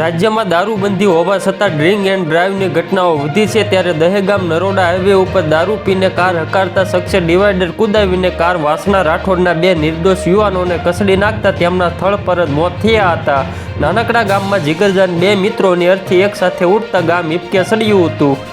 રાજ્યમાં દારૂબંધી હોવા છતાં ડ્રિંક એન્ડ ડ્રાઈવની ઘટનાઓ વધી છે ત્યારે દહેગામ નરોડા હાઈવે ઉપર દારૂ પીને કાર હકારતા શખ્સે ડિવાઈડર કુદાવીને કાર વાસણા રાઠોડના બે નિર્દોષ યુવાનોને કસડી નાખતા તેમના સ્થળ પર જ મોત થયા હતા. નાનકડા ગામમાં જીગરજાન બે મિત્રોની અર્થી એકસાથે ઉઠતા ગામ હિપકે સડ્યું હતું.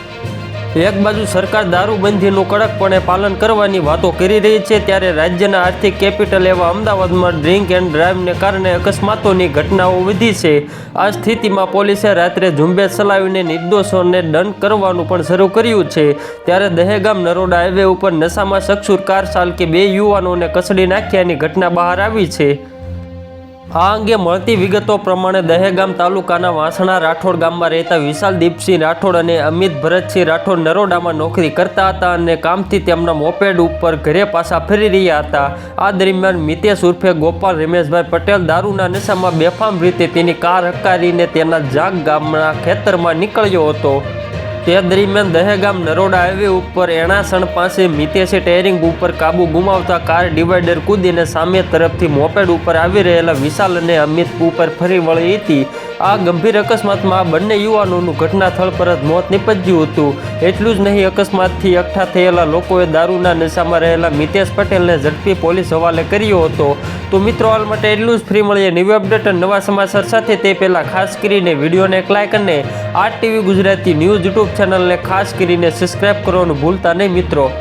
એક બાજુ સરકાર દારૂબંધીનું કડકપણે પાલન કરવાની વાતો કરી રહી છે, ત્યારે રાજ્યના આર્થિક કેપિટલ એવા અમદાવાદમાં ડ્રિંક એન્ડ ડ્રાઈવને કારણે અકસ્માતોની ઘટનાઓ વધી છે. આ સ્થિતિમાં પોલીસે રાત્રે ઝુંબેશ ચલાવીને નિર્દોષોને દંડ કરવાનું પણ શરૂ કર્યું છે. ત્યારે દહેગામ નરોડા હાઈવે ઉપર નશામાં સક્ષુર કાર ચાલકે બે યુવાનોને કસડી નાખ્યાની ઘટના બહાર આવી છે. આ અંગે મળતી વિગતો પ્રમાણે દહેગામ તાલુકાના વાસણા રાઠોડ ગામમાં રહેતા વિશાલ દીપસિંહ રાઠોડ અને અમિત ભરતસિંહ રાઠોડ નરોડામાં નોકરી કરતા હતા અને કામથી તેમના મોપેડ ઉપર ઘરે પાછા ફરી રહ્યા હતા. આ દરમિયાન મિતેશ ઉર્ફે ગોપાલ રમેશભાઈ પટેલ દારૂના નશામાં બેફામ રીતે તેની કાર હકારીને તેના જાગ ગામના ખેતરમાં નીકળ્યો હતો. તે દરમિયાન દહેગામ નરોડા હાઈવે ઉપર એણાસણ પાસે મિતેશે ટેરિંગ ઉપર કાબુ ગુમાવતા કાર ડિવાઈડર કૂદીને સામે તરફથી મોપેડ ઉપર આવી રહેલા વિશાલ અને અમિત ઉપર ફરી વળી હતી. આ ગંભીર અકસ્માતમાં બંને યુવાનોનું ઘટના સ્થળ પર જ મોત નીપજ્યું હતું. એટલું જ નહીં, અકસ્માતથી એકઠા થયેલા લોકોએ દારૂના નશામાં રહેલા મિતેશ પટેલને ઝડપી પોલીસ હવાલે કર્યો હતો. તો મિત્રો, હાલ માટે એટલું જ. ફ્રી મળીએ ન્યૂ અપડેટ અને નવા સમાચાર સાથે. તે પહેલાં ખાસ કરીને વિડીયોને એક લાઇક અને આ ટીવી ગુજરાતી ન્યૂઝ યુટ્યુબ ચેનલને ખાસ કરીને સબસ્ક્રાઇબ કરવાનું ભૂલતા નહીં મિત્રો.